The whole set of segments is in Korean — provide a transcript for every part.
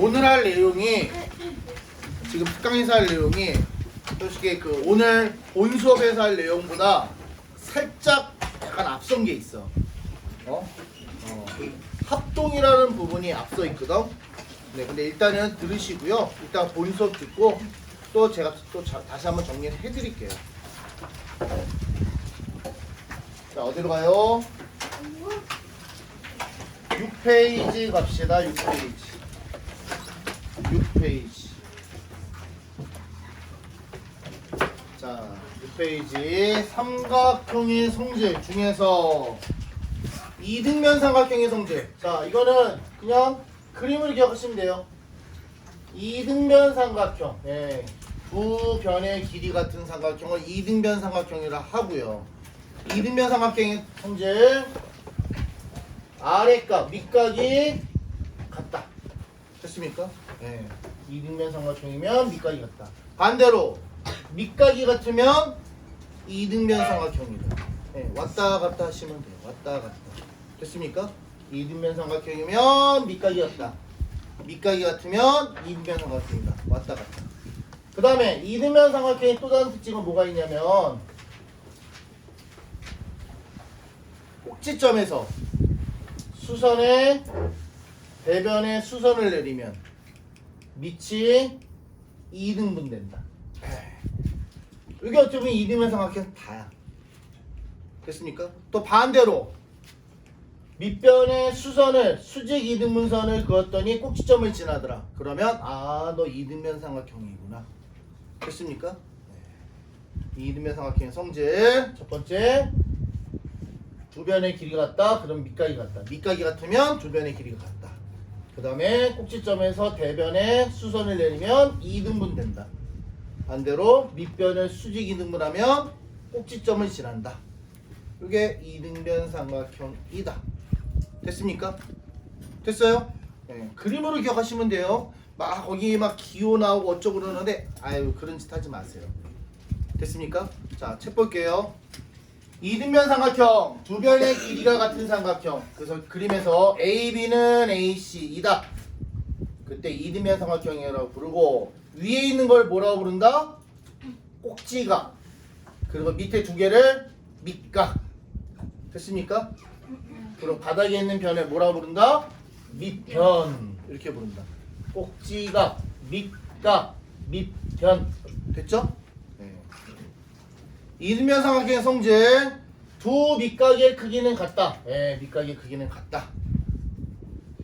오늘 할 내용이 지금 특강에서 할 내용이 솔직히 그 오늘 본 수업에서 할 내용보다 살짝 약간 앞선 게 있어. 어? 어. 합동이라는 부분이 앞서 있거든. 네, 근데 일단은 들으시고요. 일단 본 수업 듣고 또 제가 또 자- 다시 한번 정리를 해드릴게요. 자 어디로 가요? 6페이지 갑시다. 6페이지. 6페이지. 자, 6페이지. 삼각형의 성질 중에서 이등변 삼각형의 성질. 자, 이거는 그냥 그림을 기억하시면 돼요. 이등변 삼각형. 예. 두 변의 길이 같은 삼각형을 이등변 삼각형이라 하고요. 이등변 삼각형의 성질. 아래값, 밑각이 같다. 됐습니까? 예. 이등변 삼각형이면 밑각이 같다. 반대로 밑각이 같으면 이등변 삼각형이다. 예, 왔다 갔다 하시면 돼요. 왔다 갔다. 됐습니까? 이등변 삼각형이면 밑각이 같다. 밑각이 같으면 이등변 삼각형이다. 왔다 갔다. 그 다음에 이등변 삼각형의 또 다른 특징은 뭐가 있냐면 꼭지점에서 수선에 대변에 수선을 내리면 밑이 2등분 된다. 이게 보면 2등분 삼각형 다야. 됐습니까? 또 반대로 밑변에 수선을 수직 2등분선을 그었더니 꼭지점을 지나더라. 그러면 아 너 2등변 삼각형이구나. 됐습니까? 네. 2등변 삼각형의 성질 첫 번째 두 변의 길이가 같다. 그럼 밑각이 같다. 밑각이 같으면 두 변의 길이가 같다. 그 다음에 꼭지점에서 대변에 수선을 내리면 2등분 된다. 반대로 밑변을 수직 2등분하면 꼭지점을 지난다. 이게 2등변 삼각형이다. 됐습니까? 됐어요? 예, 그림으로 기억하시면 돼요. 막 거기 막 기호 나오고 어쩌고 그러는데 아유 그런 짓 하지 마세요. 됐습니까? 자, 책 볼게요. 이등변 삼각형 두 변의 길이가 같은 삼각형 그래서 그림에서 AB는 AC이다 그때 이등변 삼각형이라고 부르고 위에 있는 걸 뭐라고 부른다? 꼭지각 그리고 밑에 두 개를 밑각 됐습니까? 그리고 바닥에 있는 변을 뭐라고 부른다? 밑변 이렇게 부른다 꼭지각 밑각 밑변 됐죠? 네. 이등변 삼각형의 성질 두 밑각의 크기는 같다. 예, 밑각의 크기는 같다.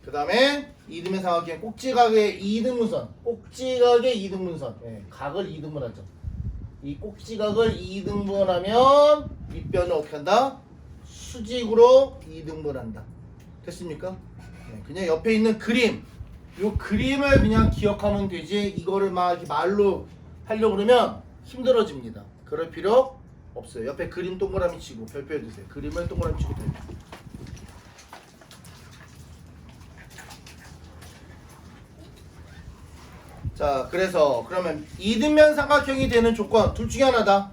그 다음에 이등변 삼각형의 꼭지각의 이등분선, 꼭지각의 이등분선, 예, 각을 이등분하죠. 이 꼭지각을 이등분하면 밑변을 어떻게 한다? 수직으로 이등분한다. 됐습니까? 예, 그냥 옆에 있는 그림, 요 그림을 그냥 기억하면 되지 이거를 막 말로 하려고 그러면 힘들어집니다. 그럴 필요 없어요. 옆에 그림 동그라미 치고 별표 해주세요. 그림을 동그라미 치고 돼요. 자, 그래서 그러면 이등변 삼각형이 되는 조건 둘 중에 하나다.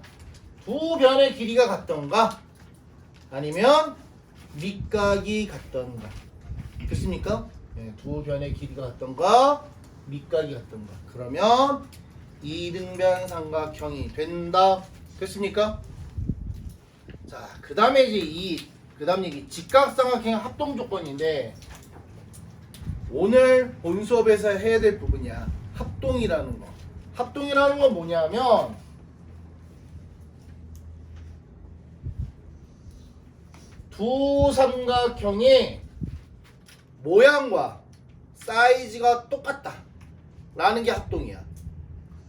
두 변의 길이가 같던가 아니면 밑각이 같던가. 됐습니까? 네, 두 변의 길이가 같던가 밑각이 같던가. 그러면 이등변 삼각형이 된다. 됐습니까? 자, 그 다음에 이제 이, 그 다음 얘기, 직각삼각형 합동 조건인데, 오늘 본 수업에서 해야 될 부분이야. 합동이라는 거. 합동이라는 건 뭐냐면, 두 삼각형이 모양과 사이즈가 똑같다. 라는 게 합동이야.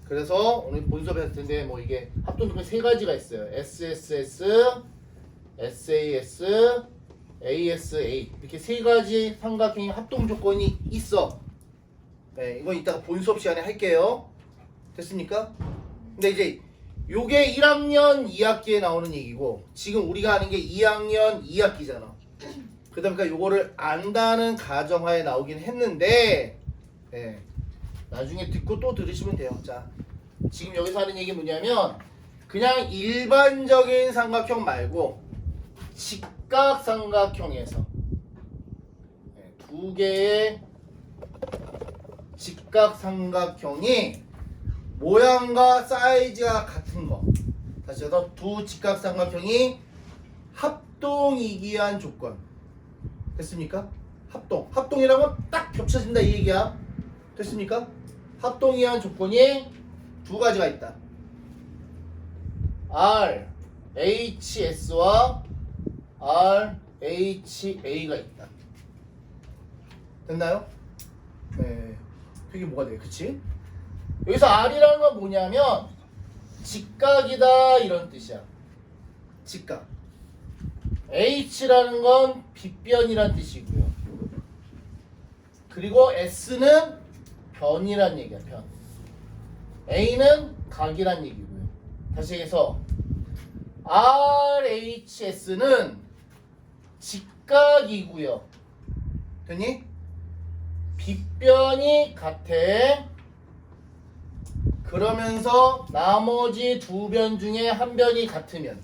그래서 오늘 본 수업 했을 텐데 뭐 이게 합동 조건이 세 가지가 있어요. SSS, SAS, ASA 이렇게 세 가지 삼각형의 합동 조건이 있어. 네, 이건 이따가 본 수업 시간에 할게요. 됐습니까? 근데 이제 요게 1학년 2학기에 나오는 얘기고 지금 우리가 하는 게 2학년 2학기잖아. 그다음에 요거를 안다는 가정하에 나오긴 했는데 예. 나중에 듣고 또 들으시면 돼요. 자, 지금 여기서 하는 얘기 뭐냐면 그냥 일반적인 삼각형 말고 직각 삼각형에서 예, 두 개의 직각삼각형이 모양과 사이즈가 같은 거. 다시 해서 두 직각삼각형이 합동이기 한 조건. 됐습니까? 합동. 합동이라면 딱 겹쳐진다 이 얘기야. 됐습니까? 합동이 한 조건이 두 가지가 있다. R, HS와 R, HA가 있다. 됐나요? 네. 그게 뭐가 돼? 그치? 여기서 R이라는 건 뭐냐면 직각이다 이런 뜻이야. 직각. H라는 건 빗변이란 뜻이고요. 그리고 S는 변이란 얘기야, 변. A는 각이란 얘기고요. 다시 해서 RHS는 직각이고요. 됐니? 빗변이 같아. 그러면서 나머지 두 변 중에 한 변이 같으면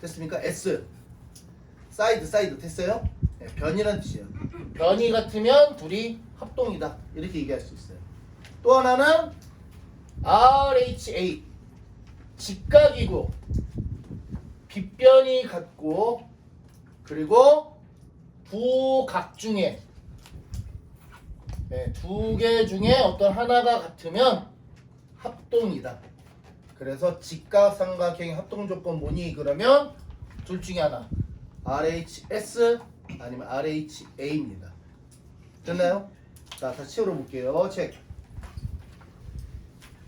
됐습니까? S 사이드 사이드 됐어요? 네, 변이란 뜻이에요. 변이 같으면 둘이 합동이다 이렇게 얘기할 수 있어요. 또 하나는 RHA 직각이고 빗변이 같고 그리고 두각 중에 네, 두 개 중에 어떤 하나가 같으면 합동이다. 그래서 직각 삼각형의 합동 조건 뭐니? 그러면 둘 중에 하나 RHS 아니면 RHA입니다. 됐나요? 자, 다시 채워볼게요. 책.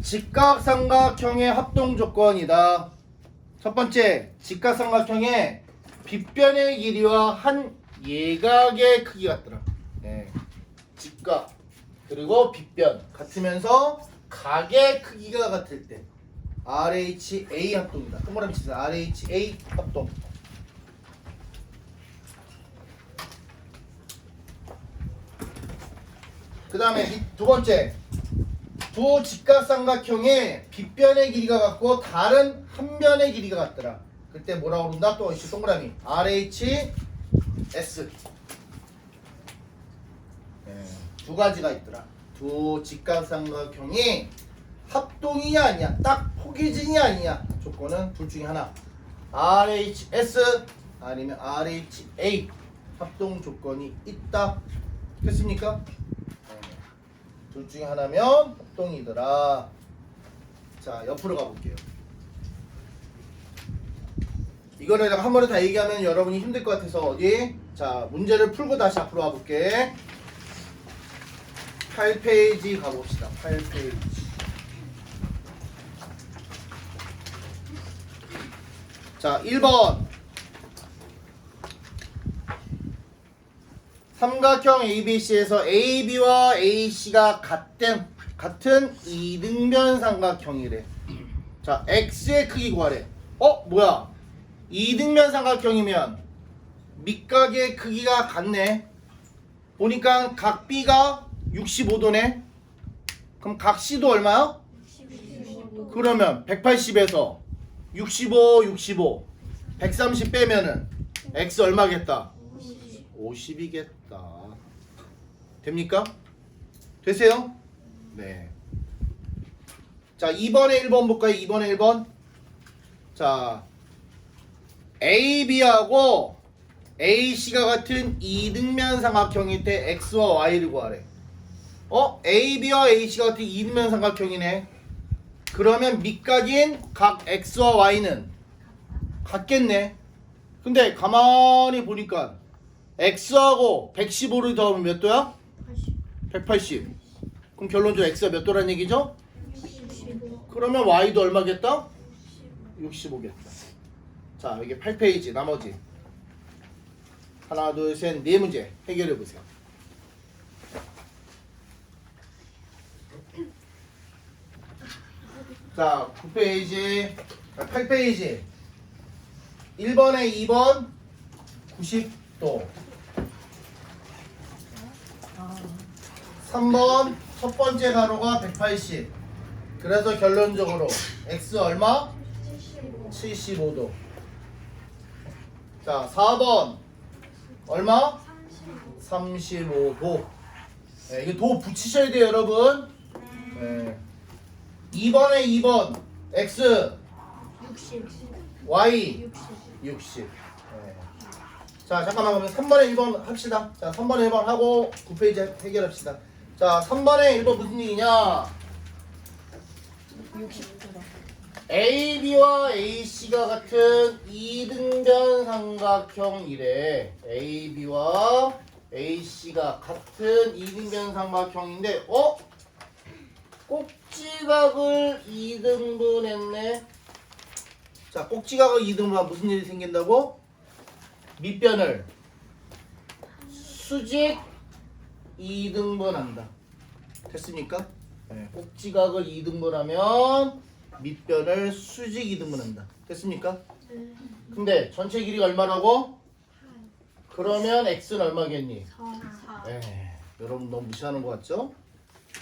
직각 삼각형의 합동 조건이다. 첫 번째, 직각 삼각형의 빗변의 길이와 한 예각의 크기 같더라. 네. 직각 그리고 빗변 같으면서 각의 크기가 같을 때 RHA 합동이다. 동그라미 치세요. RHA 합동. 그 다음에 두 번째 두 직각삼각형의 빗변의 길이가 같고 다른 한 변의 길이가 같더라. 그때 뭐라고 그런다? 또 이씨 동그라미 RHS 네, 두 가지가 있더라. 두 직각삼각형이 합동이냐 아니냐 딱 포기진이 아니냐 조건은 둘 중에 하나 RHS 아니면 RHA 합동 조건이 있다 됐습니까? 네. 둘 중에 하나면 합동이더라 자 옆으로 가볼게요 이거를 한 번에 다 얘기하면 여러분이 힘들 것 같아서 어디 자 문제를 풀고 다시 앞으로 가볼게 8페이지 가봅시다 8페이지 자, 1번. 삼각형 ABC에서 AB와 AC가 같은 같은 이등변 삼각형이래. 자, X의 크기 구하래. 어, 뭐야? 이등변 삼각형이면 밑각의 크기가 같네. 보니까 각 B가 65도네. 그럼 각 C도 얼마야? 그러면 180에서 65, 65, 130 빼면은 x 얼마겠다? 50이겠다. 됩니까? 되세요? 네. 자, 2번에 1번 볼까요? 2번에 1번. 자, AB하고 AC가 같은 이등변 삼각형일 때 x와 y를 구하래. 어? AB와 AC가 같은 이등변 삼각형이네. 그러면 밑각인 각 x와 y는 같겠네. 근데 가만히 보니까 x하고 115를 더하면 몇 도야? 180. 그럼 결론적으로 x가 몇 도란 얘기죠? 그러면 y도 얼마겠다? 65겠다. 자, 여기 8페이지 나머지 하나, 둘, 셋, 네 문제 해결해 보세요. 자, 9페이지, 8페이지. 1번에 2번 90도. 3번 첫 번째 가로가 180. 그래서 결론적으로 x 얼마? 75도. 자, 4번 얼마? 35도. 네, 이거 도 붙이셔야 돼요, 여러분. 네. 2번에 2번 x 60 y 60 60. 네. 자, 잠깐만 그러면 3번에 1번 합시다. 자, 3번에 1번 하고 9페이지 해결합시다. 자, 3번에 1번 무슨 얘기냐? 60도다 AB와 AC가 같은 이등변 삼각형이래. AB와 AC가 같은 이등변 삼각형인데, 어? 꼭지각을 2등분했네. 자, 꼭지각을 2등분하면 무슨 일이 생긴다고? 밑변을 수직 2등분한다. 됐습니까? 네, 꼭지각을 2등분하면 밑변을 수직 2등분한다. 됐습니까? 근데 전체 길이가 얼마라고? 그러면 x는 얼마겠니? 4 4에 여러분 너무 무시하는 것 같죠?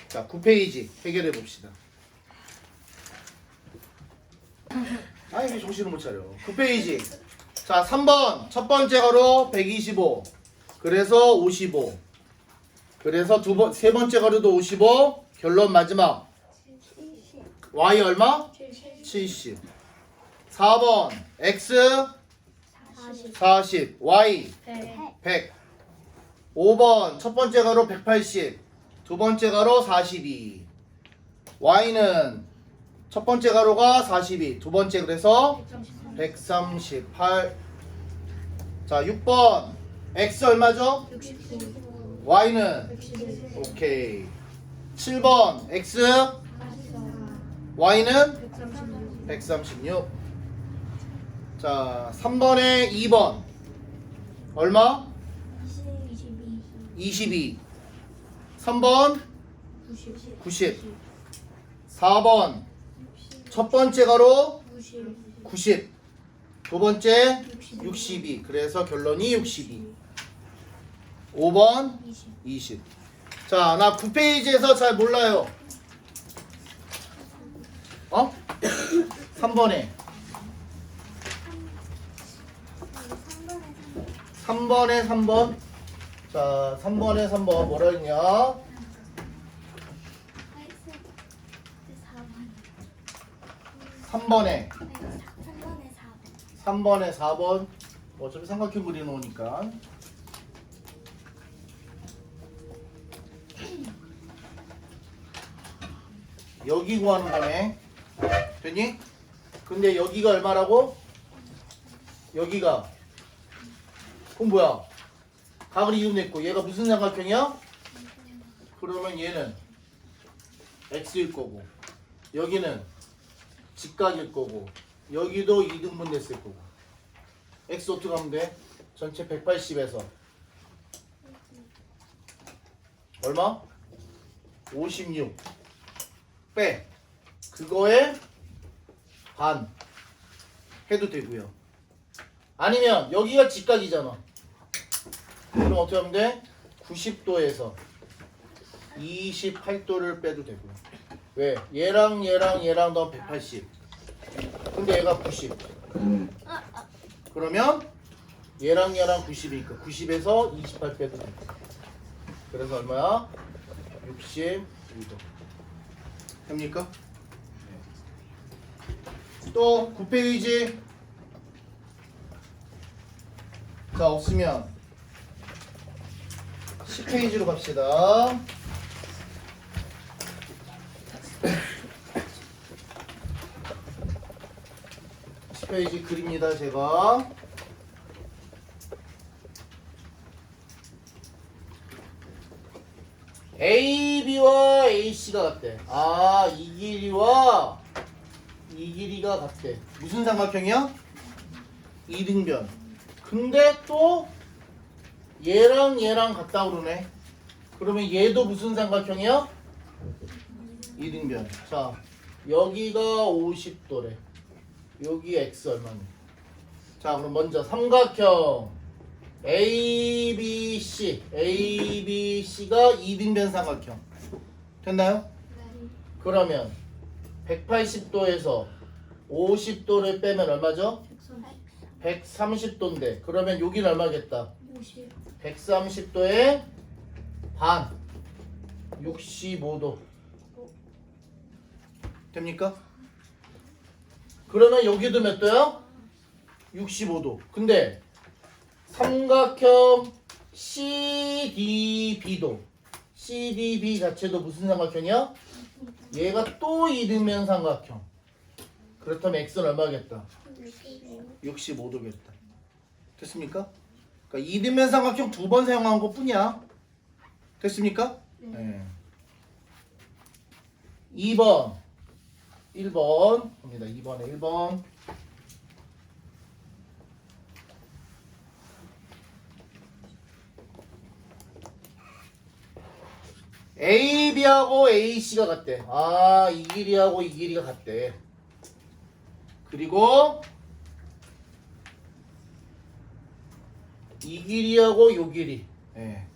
자, 9페이지 해결해 봅시다. 아, 이게 정신을 못 차려. 9페이지. 자, 3번. 첫 번째 가로 125. 그래서 55. 그래서 두 번, 세 번째 가로도 55. 결론 마지막. Y 얼마? 70. 4번. x 40 40. y 100 100 5번 첫 번째 가로 180 두 번째 가로 42 y는 첫 번째 가로가 42 두 번째 그래서 138 자 6번 x 얼마죠? 69 y는 111 오케이 7번 x 44 y는 136 136 자 3번에 2번. 얼마? 22 22 3번? 90 90 4번. 첫 번째 가로? 90 90 두 번째? 62 그래서 결론이 62 5번? 20 20 자, 나 9페이지에서 잘 몰라요. 어? 3번에. 3번에 3번. 자, 3번에 3번. 뭐라 했냐? 3번에. 3번에 4번. 어차피 삼각형 그려놓으니까. 여기 구하는 거네. 됐니? 근데 여기가 얼마라고? 여기가 그럼 뭐야? 각을 이음냈고 얘가 무슨 삼각형이야? 그러면 얘는 x일 거고 여기는 직각일 거고 여기도 2등분 됐을 거고 x 어떻게 하면 돼? 전체 180에서 얼마? 56 빼 그거에 반 해도 되고요 아니면 여기가 직각이잖아 그럼 어떻게 하면 돼? 90도에서 28도를 빼도 되고요 왜? 얘랑 얘랑 얘랑 너 180 근데 얘가 90 그러면 얘랑 얘랑 90이니까 90에서 28 빼도 돼 그래서 얼마야? 62도 됩니까? 또 9페이지 자 없으면 10페이지로 갑시다. 페이지 그립니다 제가. AB와 AC가 같대 아 이 길이와 이 길이가 같대 무슨 삼각형이야? 이등변. 근데 또 얘랑 얘랑 같다 그러네. 그러면 얘도 무슨 삼각형이야? 이등변. 자 여기가 50도래. 여기 x 얼마네? 자, 그럼 먼저 삼각형. ABC, ABC가 이등변 삼각형. 됐나요? 그러면 180도에서 50도를 빼면 얼마죠? 130도인데 그러면 여기는 얼마겠다? 50 130도에 반 65도 됩니까? 그러면 여기도 몇 도야? 65도 근데 삼각형 CDB도 CDB 자체도 무슨 삼각형이야? 얘가 또 이등변 삼각형 그렇다면 x는 얼마겠다? 65도겠다 됐습니까? 그러니까 이등변 삼각형 두 번 사용한 것 뿐이야 됐습니까? 네. 2번 1번 봅니다 2번에 1번 AB하고 AC가 같대. 아, 이 길이하고 이 길이가 같대. 그리고 이 길이하고 요 길이. 예.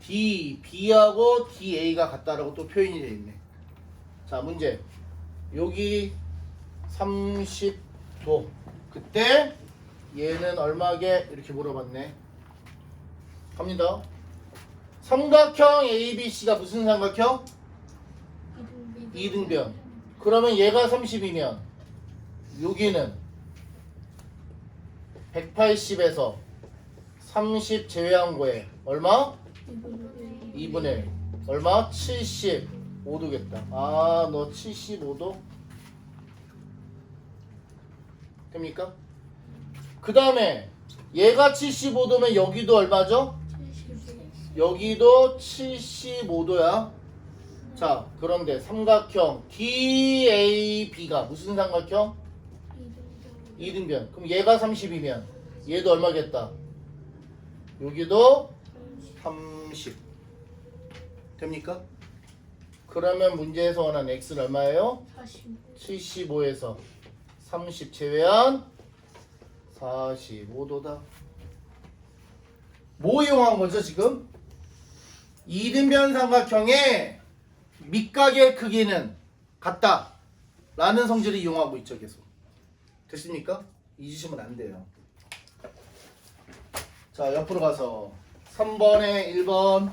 D, B하고 DA가 같다라고 또 표현이 되어 있네. 자, 문제. 여기 30도. 그때 얘는 얼마게? 이렇게 물어봤네. 갑니다. 삼각형 ABC가 무슨 삼각형? 이등변. 그러면 얘가 30이면 여기는 180에서 30 제외한 거에 얼마? 2분의 1. 얼마? 75도겠다. 아, 너 75도? 됩니까? 그 다음에 얘가 75도면 여기도 얼마죠? 여기도 75도야. 자, 그런데 삼각형 DAB가 무슨 삼각형? 이등변. 그럼 얘가 30이면 얘도 얼마겠다? 여기도 30. 됩니까? 그러면 문제에서 원하는 x는 얼마예요? 75에서 30 제외한 45도다. 뭐 이용한 거죠, 지금? 이등변 삼각형의 밑각의 크기는 같다. 라는 성질을 이용하고 있죠, 계속. 됐습니까? 잊으시면 안 돼요. 자, 옆으로 가서 3번에 1번.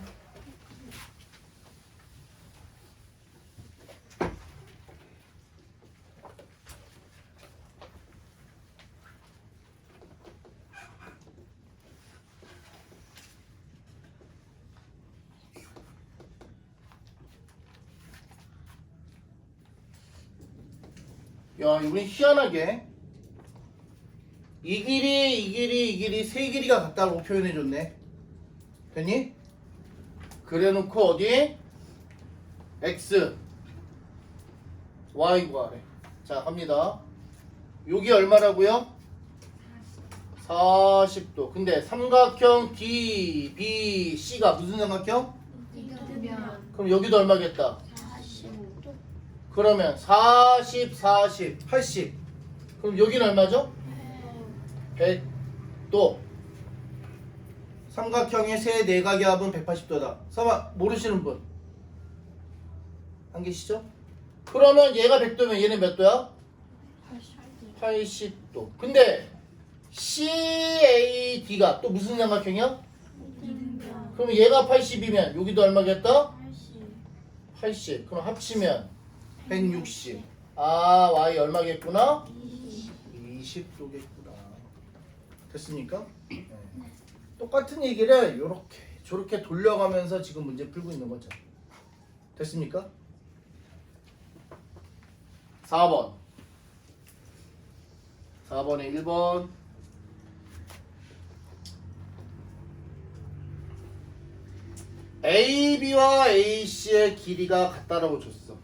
야, 이번엔 희한하게 이 길이, 이 길이, 이 길이 세 길이가 같다고 표현해 줬네. 됐니? 그래놓고 어디? x, y 구하래. 자, 갑니다. 여기 얼마라고요? 40도. 근데 삼각형 D, B, C가 무슨 삼각형? 그럼 여기도 얼마겠다? 그러면 40, 40, 80. 그럼 여기는 얼마죠? 100도. 삼각형의 세 내각의 합은 180도다. 설마 모르시는 분? 안 계시죠? 그러면 얘가 100도면 얘는 몇 도야? 80도. 근데 CAD가 또 무슨 삼각형이야? 그럼 얘가 80이면 여기도 얼마겠다? 80. 그럼 합치면 160. 아, y 얼마겠구나? 20 도겠구나. 됐습니까? 네. 똑같은 얘기를 이렇게 저렇게 돌려가면서 지금 문제 풀고 있는 거죠. 됐습니까? 4번. 4번에 1번. AB와 AC의 길이가 같다라고 줬어.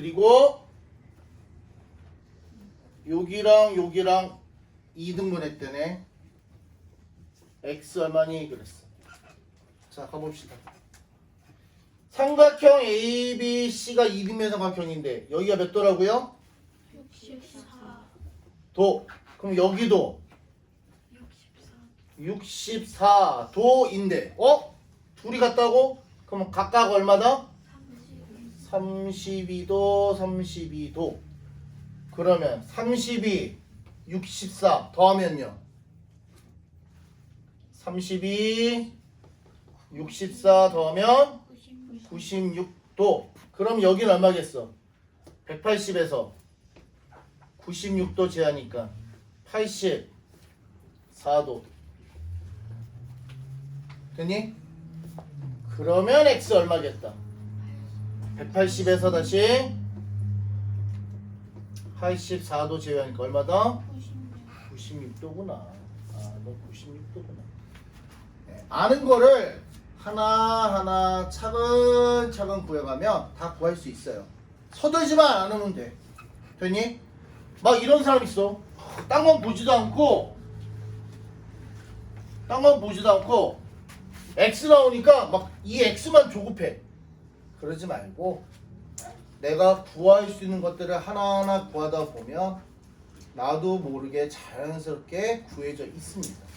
그리고 여기랑 여기랑 2등분 했더네. X 얼마니 그랬어. 자 가봅시다. 삼각형 ABC가 2등변 삼각형인데 여기가 몇 도라고요? 도. 그럼 여기도 64 도인데 어? 둘이 같다고? 그럼 각각 얼마다? 32도 32도 그러면 32 64 더하면요 32 64 더하면 96 96도. 그럼 여기는 얼마겠어? 180에서 96도 제하니까 84도. 됐니? 그러면 x 얼마겠다? 180에서 다시 84도 제외하니까 얼마다? 96 96도구나. 아, 너 96도구나. 아는 거를 하나하나 차근차근 구해가면 다 구할 수 있어요. 서둘지만 않으면 돼. 됐니? 막 이런 사람 있어. 딴건 보지도 않고, 딴건 보지도 않고, X 나오니까 막 이 X만 조급해. 그러지 말고, 내가 구할 수 있는 것들을 하나하나 구하다 보면, 나도 모르게 자연스럽게 구해져 있습니다.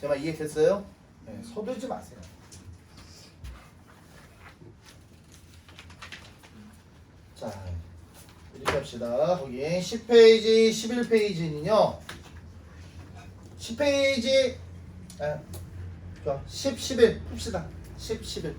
제 말 이해됐어요? 네, 서두르지 마세요. 자, 이렇게 합시다. 거기 10페이지, 11페이지는요. 10페이지, 아, 좋아. 10, 11 풉시다. 10, 11.